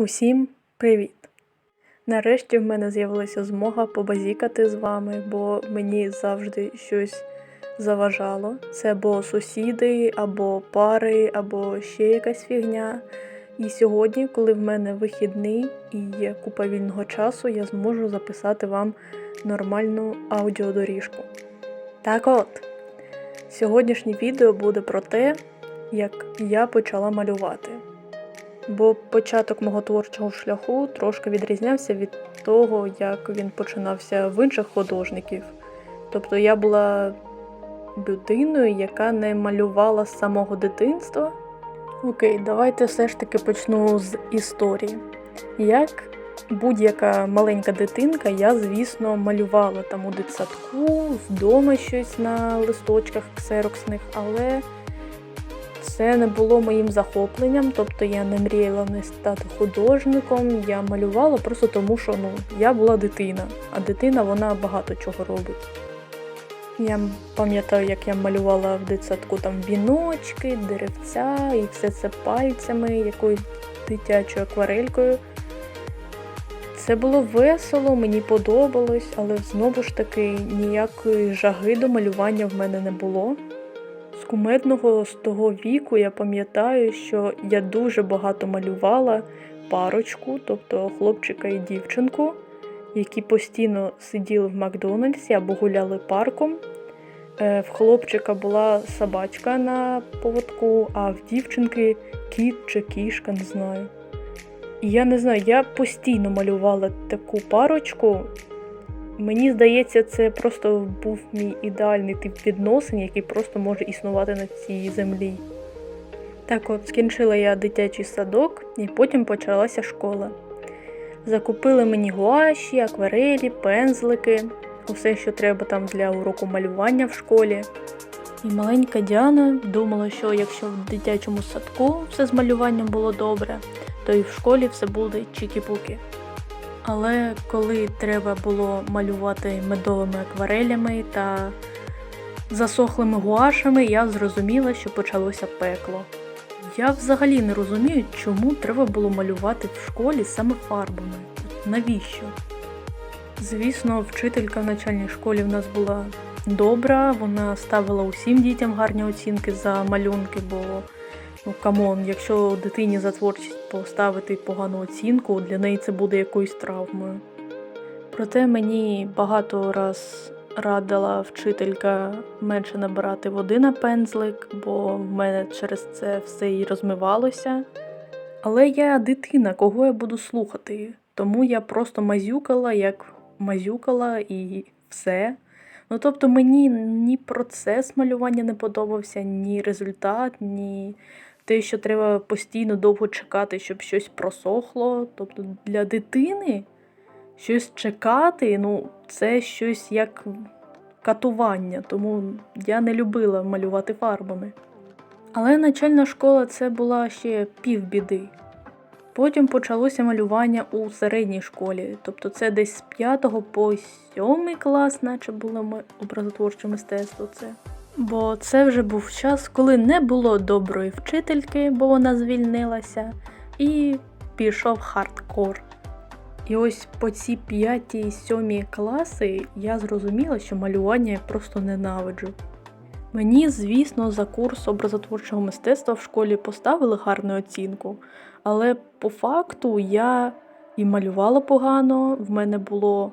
Усім привіт! Нарешті в мене з'явилася змога побазікати з вами, бо мені завжди щось заважало. Це або сусіди, або пари, або ще якась фігня. І сьогодні, коли в мене вихідний і є купа вільного часу, я зможу записати вам нормальну аудіодоріжку. Так от, сьогоднішнє відео буде про те, як я почала малювати. Бо початок мого творчого шляху трошки відрізнявся від того, як він починався в інших художників. Тобто я була людиною, яка не малювала з самого дитинства. Окей, давайте все ж таки почну з історії. Як будь-яка маленька дитинка, я, звісно, малювала там у дитсадку, вдома щось на листочках ксероксних, але це не було моїм захопленням, тобто я не мріяла не стати художником, я малювала просто тому, що ну, я була дитина, а дитина вона багато чого робить. Я пам'ятаю, як я малювала в дитсадку там віночки, деревця і все це пальцями, якоюсь дитячою акварелькою. Це було весело, мені подобалось, але знову ж таки ніякої жаги до малювання в мене не було. Кумедного з того віку я пам'ятаю, що я дуже багато малювала парочку, тобто хлопчика і дівчинку, які постійно сиділи в Макдональдсі або гуляли парком. Е, В хлопчика була собачка на поводку, а в дівчинки кіт чи кішка, не знаю. І я не знаю, я постійно малювала таку парочку. Мені здається, це просто був мій ідеальний тип відносин, який просто може існувати на цій землі. Так от, скінчила я дитячий садок, і потім почалася школа. Закупили мені гуаші, акварелі, пензлики, усе, що треба там для уроку малювання в школі. І маленька Діана думала, що якщо в дитячому садку все з малюванням було добре, то і в школі все буде чікі-пуки. Але коли треба було малювати медовими акварелями та засохлими гуашами, я зрозуміла, що почалося пекло. Я взагалі не розумію, чому треба було малювати в школі саме фарбами. Навіщо? Звісно, вчителька в начальній школі в нас була добра, вона ставила усім дітям гарні оцінки за малюнки, бо ну камон, якщо дитині за творчість поставити погану оцінку, для неї це буде якоюсь травмою. Проте мені багато раз радила вчителька менше набирати води на пензлик, бо в мене через це все і розмивалося. Але я дитина, кого я буду слухати? Тому я просто мазюкала, як мазюкала і все. Ну тобто мені ні процес малювання не подобався, ні результат, ні те, що треба постійно довго чекати, щоб щось просохло. Тобто для дитини щось чекати, ну, це щось як катування, тому я не любила малювати фарбами. Але начальна школа це була ще півбіди. Потім почалося малювання у середній школі, тобто це десь з 5 по 7 клас, наче було образотворче мистецтво. Це. Бо це вже був час, коли не було доброї вчительки, бо вона звільнилася, і пішов хардкор. І ось по ці 5-7 класи я зрозуміла, що малювання я просто ненавиджу. Мені, звісно, за курс образотворчого мистецтва в школі поставили гарну оцінку, але по факту я і малювала погано, в мене було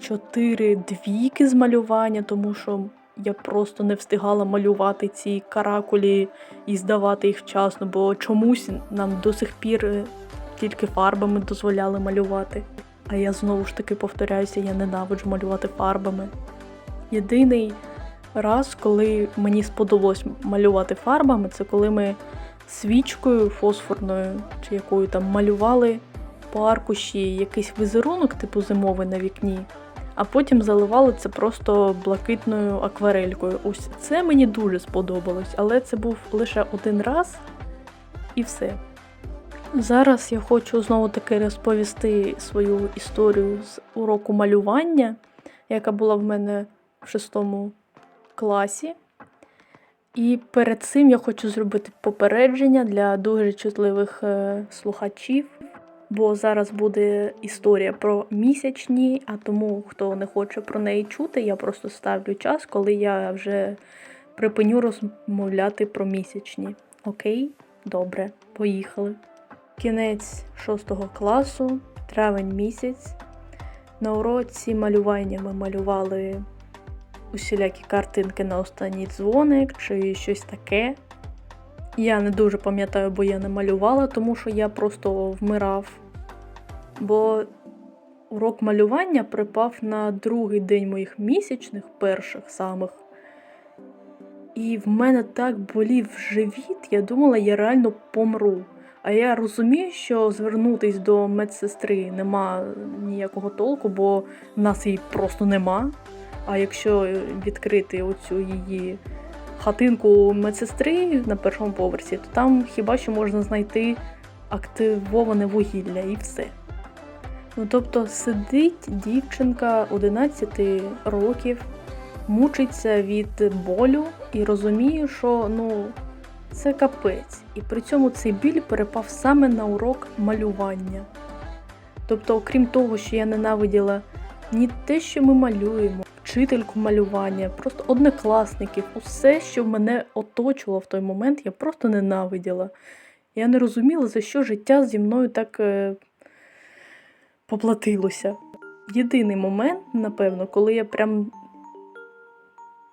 4 двійки з малювання, тому що я просто не встигала малювати ці каракулі і здавати їх вчасно, бо чомусь нам до сих пір е, тільки фарбами дозволяли малювати. А я знову ж таки повторяюся, я ненавиджу малювати фарбами. Єдиний раз, коли мені сподобалось малювати фарбами, це коли ми свічкою фосфорною чи якою там малювали по аркуші якийсь візерунок, типу зимовий на вікні, а потім заливали це просто блакитною акварелькою. Ось це мені дуже сподобалось, але це був лише один раз і все. Зараз я хочу знову таки розповісти свою історію з уроку малювання, яка була в мене в шестому класі. І перед цим я хочу зробити попередження для дуже чутливих е, слухачів. Бо зараз буде історія про місячні, а тому, хто не хоче про неї чути, я просто ставлю час, коли я вже припиню розмовляти про місячні. Окей, добре, поїхали. Кінець шостого класу, травень місяць. На уроці малювання ми малювали усілякі картинки на останній дзвоник чи щось таке. Я не дуже пам'ятаю, бо я не малювала, тому що я просто вмирав. Бо урок малювання припав на другий день моїх місячних, перших самих. І в мене так болів живіт, я думала, я реально помру. А я розумію, що звернутись до медсестри нема ніякого толку, бо в нас її просто нема. А якщо відкрити оцю її хатинку медсестри на першому поверсі, то там хіба що можна знайти активоване вугілля і все. Ну, тобто сидить дівчинка 11 років, мучиться від болю і розуміє, що ну, це капець. І при цьому цей біль перепав саме на урок малювання. Тобто, окрім того, що я ненавиділа ні те, що ми малюємо, вчительку малювання, просто однокласників, усе, що мене оточувало в той момент, я просто ненавиділа. Я не розуміла, за що життя зі мною так е, поплатилося. Єдиний момент, напевно, коли я прям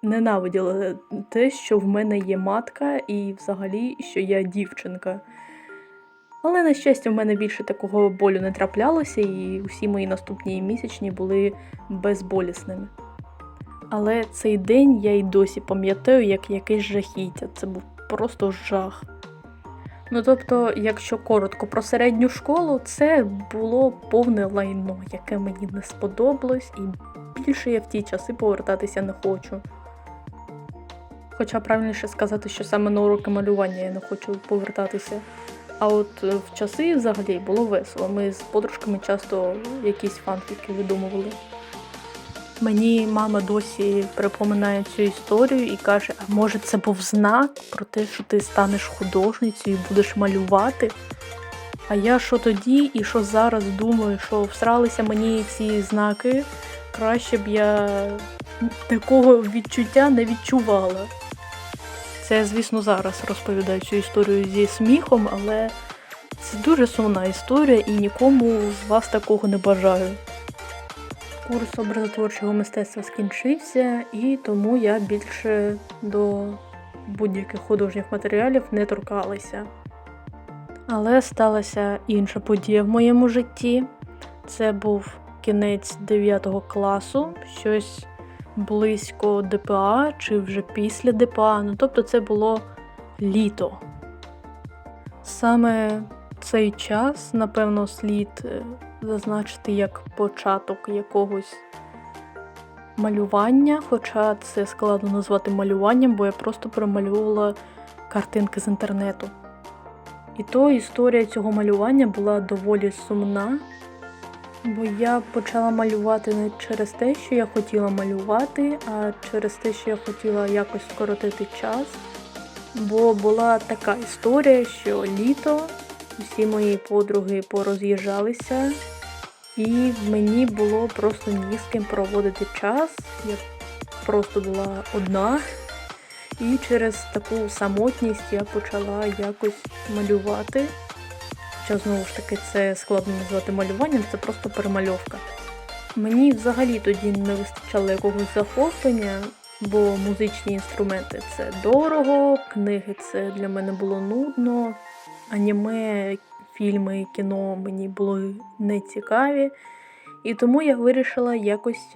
ненавиділа те, що в мене є матка, і взагалі, що я дівчинка. Але, на щастя, в мене більше такого болю не траплялося, і усі мої наступні місячні були безболісними. Але цей день я й досі пам'ятаю як якесь жахіття. Це був просто жах. Ну тобто, якщо коротко про середню школу, це було повне лайно, яке мені не сподобалось, і більше я в ті часи повертатися не хочу. Хоча правильніше сказати, що саме на уроки малювання я не хочу повертатися. А от е, в часи взагалі було весело. Ми з подружками часто якісь фанфіки видумували. Мені мама досі припоминає цю історію і каже: а може це був знак про те, що ти станеш художницею і будеш малювати? А я що тоді і що зараз думаю, що всралися мені ці знаки, краще б я такого відчуття не відчувала. Це звісно, зараз розповідаю цю історію зі сміхом, але це дуже сумна історія і нікому з вас такого не бажаю. Курс образотворчого мистецтва скінчився, і тому я більше до будь-яких художніх матеріалів не торкалася. Але сталася інша подія в моєму житті. Це був кінець 9 класу, щось близько ДПА чи вже після ДПА. Ну, тобто це було літо. Саме цей час, напевно, слід е, зазначити як початок якогось малювання, хоча це складно назвати малюванням, бо я просто промалювала картинки з інтернету. І то історія цього малювання була доволі сумна, бо я почала малювати не через те, що я хотіла малювати, а через те, що я хотіла якось скоротити час. Бо була така історія, що літо усі мої подруги пороз'їжджалися, і мені було просто ні з ким проводити час. Я просто була одна. І через таку самотність я почала якось малювати. Хоча, знову ж таки, це складно назвати малюванням, це просто перемальовка. Мені взагалі тоді не вистачало якогось захоплення, бо музичні інструменти це дорого, книги це для мене було нудно, аніме, фільми, кіно мені були не цікаві. І тому я вирішила якось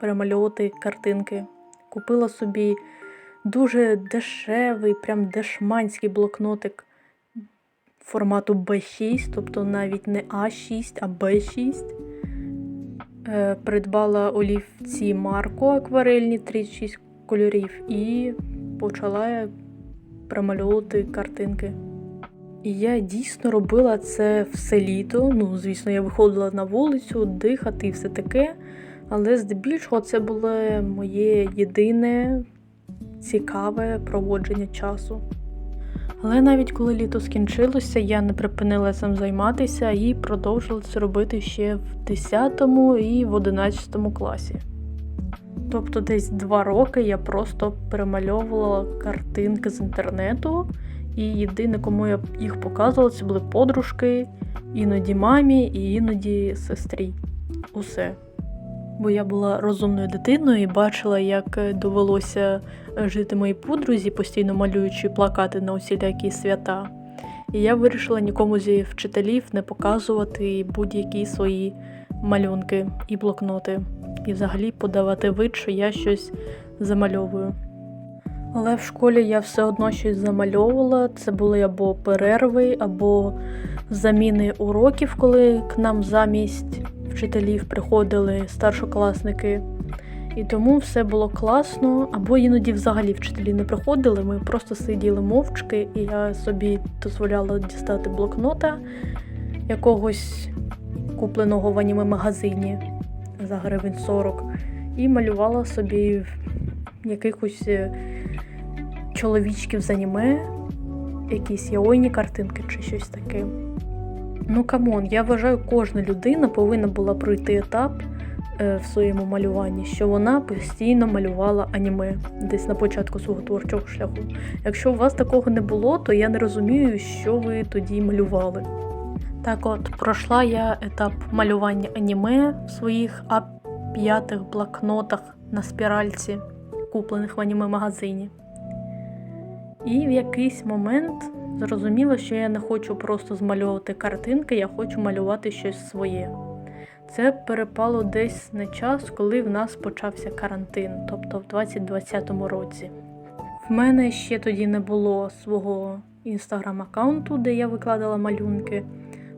перемальовувати картинки. Купила собі дуже дешевий, прям дешманський блокнотик формату B6, тобто навіть не А6, а Б6. Е, Придбала олівці Марко акварельні 36 кольорів і почала промальовувати картинки. І я дійсно робила це все літо. Ну, звісно, я виходила на вулицю, дихати і все таке. Але здебільшого це було моє єдине цікаве проводження часу. Але навіть коли літо скінчилося, я не припинила цим займатися і продовжила це робити ще в 10 і в 11 класі. Тобто десь два роки я просто перемальовувала картинки з інтернету, і єдине, кому я їх показувала, це були подружки, іноді мамі і іноді сестрі. Усе. Бо я була розумною дитиною і бачила, як е, довелося е, жити моїй подрузі, постійно малюючи плакати на усілякі свята. І я вирішила нікому зі вчителів не показувати будь-які свої малюнки і блокноти, і взагалі подавати вид, що я щось замальовую. Але в школі я все одно щось замальовувала. Це були або перерви, або заміни уроків, коли к нам замість вчителів приходили старшокласники. І тому все було класно, або іноді взагалі вчителі не приходили. Ми просто сиділи мовчки, і я собі дозволяла дістати блокнота якогось купленого в аніме магазині за гривень 40, і малювала собі якихось е, чоловічків з аніме, якісь яойні картинки чи щось таке. Ну камон, я вважаю, кожна людина повинна була пройти етап е, в своєму малюванні, що вона постійно малювала аніме десь на початку свого творчого шляху. Якщо у вас такого не було, то я не розумію, що ви тоді малювали. Так от, пройшла я етап малювання аніме в своїх А5 блокнотах на спіральці, куплених в аніме магазині. І в якийсь момент зрозуміла, що я не хочу просто змальовувати картинки, я хочу малювати щось своє. Це перепало десь на час, коли в нас почався карантин, тобто в 2020 році. В мене ще тоді не було свого інстаграм-аккаунту, де я викладала малюнки,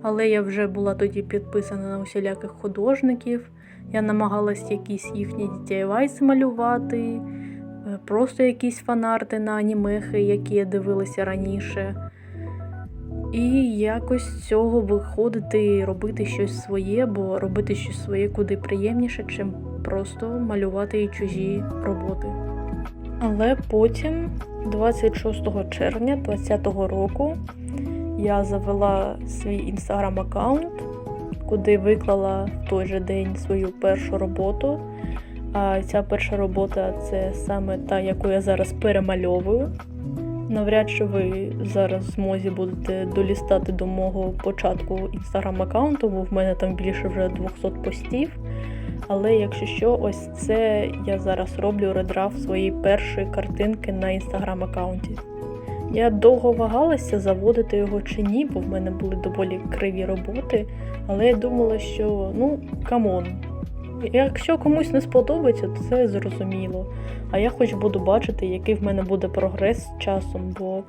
але я вже була тоді підписана на усіляких художників. Я намагалась якісь їхні DIY малювати, просто якісь фанарти на анімехи, які я дивилася раніше. І якось з цього виходити і робити щось своє, бо робити щось своє куди приємніше, чим просто малювати чужі роботи. Але потім, 26 червня 2020 року, я завела свій інстаграм-аккаунт, куди виклала в той же день свою першу роботу. А ця перша робота це саме та, яку я зараз перемальовую. Навряд чи ви зараз в змозі будете долістати до мого початку інстаграм-аккаунту, бо в мене там більше вже 200 постів. Але якщо що, ось це я зараз роблю редраф своєї першої картинки на інстаграм-аккаунті. Я довго вагалася, заводити його чи ні, бо в мене були доволі криві роботи. Але я думала, що ну камон. Якщо комусь не сподобається, то це зрозуміло. А я хоч буду бачити, який в мене буде прогрес з часом, бо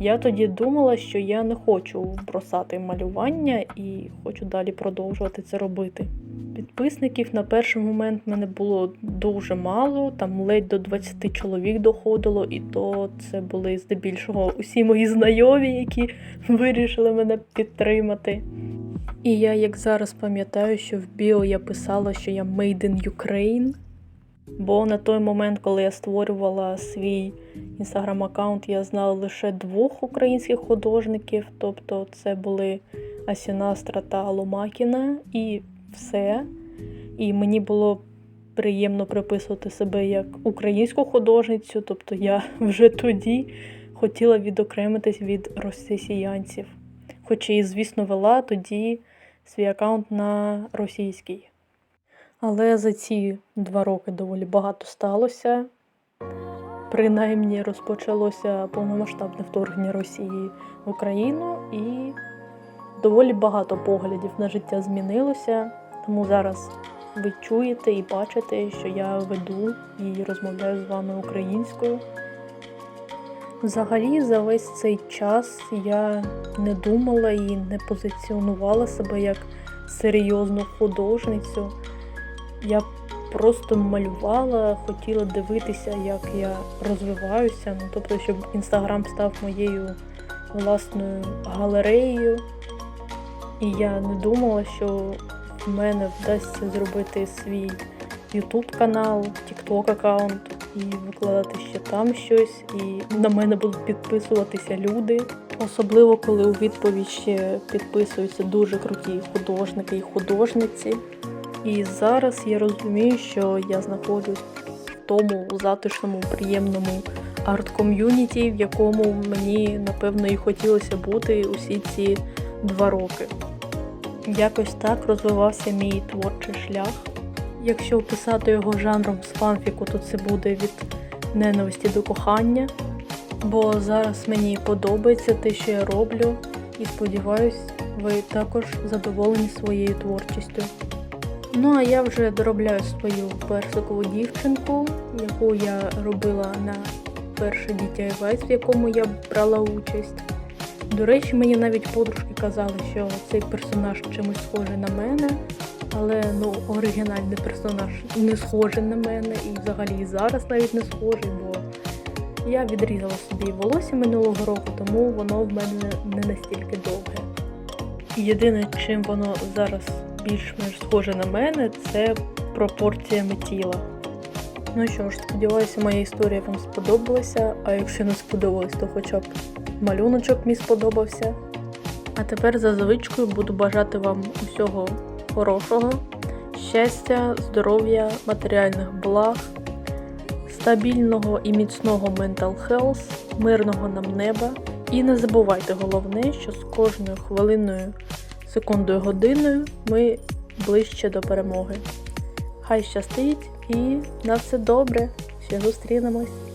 я тоді думала, що я не хочу бросати малювання і хочу далі продовжувати це робити. Підписників на перший момент в мене було дуже мало, там ледь до 20 чоловік доходило, і то це були здебільшого усі мої знайомі, які вирішили мене підтримати. І я, як зараз пам'ятаю, що в біо я писала, що я Made in Ukraine. Бо на той момент, коли я створювала свій інстаграм-аккаунт, я знала лише двох українських художників, тобто це були Асінастра та Ломакіна, і все. І мені було приємно приписувати себе як українську художницю, тобто я вже тоді хотіла відокремитись від росіянців. Хоч і, звісно, вела тоді свій аккаунт на російський. Але за ці два роки доволі багато сталося. Принаймні розпочалося повномасштабне вторгнення Росії в Україну, і доволі багато поглядів на життя змінилося. Тому зараз ви чуєте і бачите, що я веду і розмовляю з вами українською. Взагалі, за весь цей час я не думала і не позиціонувала себе як серйозну художницю. Я просто малювала, хотіла дивитися, як я розвиваюся. Ну, тобто, щоб інстаграм став моєю власною галереєю. І я не думала, що в мене вдасться зробити свій YouTube канал, TikTok аккаунт. І викладати ще там щось, і на мене будуть підписуватися люди. Особливо, коли у відповідь ще підписуються дуже круті художники і художниці. І зараз я розумію, що я знаходжусь в тому затишному, приємному арт-ком'юніті, в якому мені напевно і хотілося бути усі ці два роки. Якось так розвивався мій творчий шлях. Якщо описати його жанром з фанфіку, то це буде від ненависті до кохання. Бо зараз мені подобається те, що я роблю, і сподіваюсь, ви також задоволені своєю творчістю. Ну а я вже доробляю свою персикову дівчинку, яку я робила на перший DTI в якому я брала участь. До речі, мені навіть подружки казали, що цей персонаж чимось схожий на мене, але ну, оригінальний персонаж не схожий на мене і взагалі і зараз навіть не схожий, бо я відрізала собі волосся минулого року, тому воно в мене не настільки довге. Єдине, чим воно зараз більш-менш схоже на мене, це пропорціями тіла. Ну що ж, сподіваюся, моя історія вам сподобалася, а якщо не сподобалось, то хоча б малюночок мій сподобався. А тепер за звичкою буду бажати вам усього хорошого, щастя, здоров'я, матеріальних благ, стабільного і міцного mental health, мирного нам неба. І не забувайте головне, що з кожною хвилиною, секундою, годиною ми ближче до перемоги. Хай щастить і на все добре. Ще зустрінемось.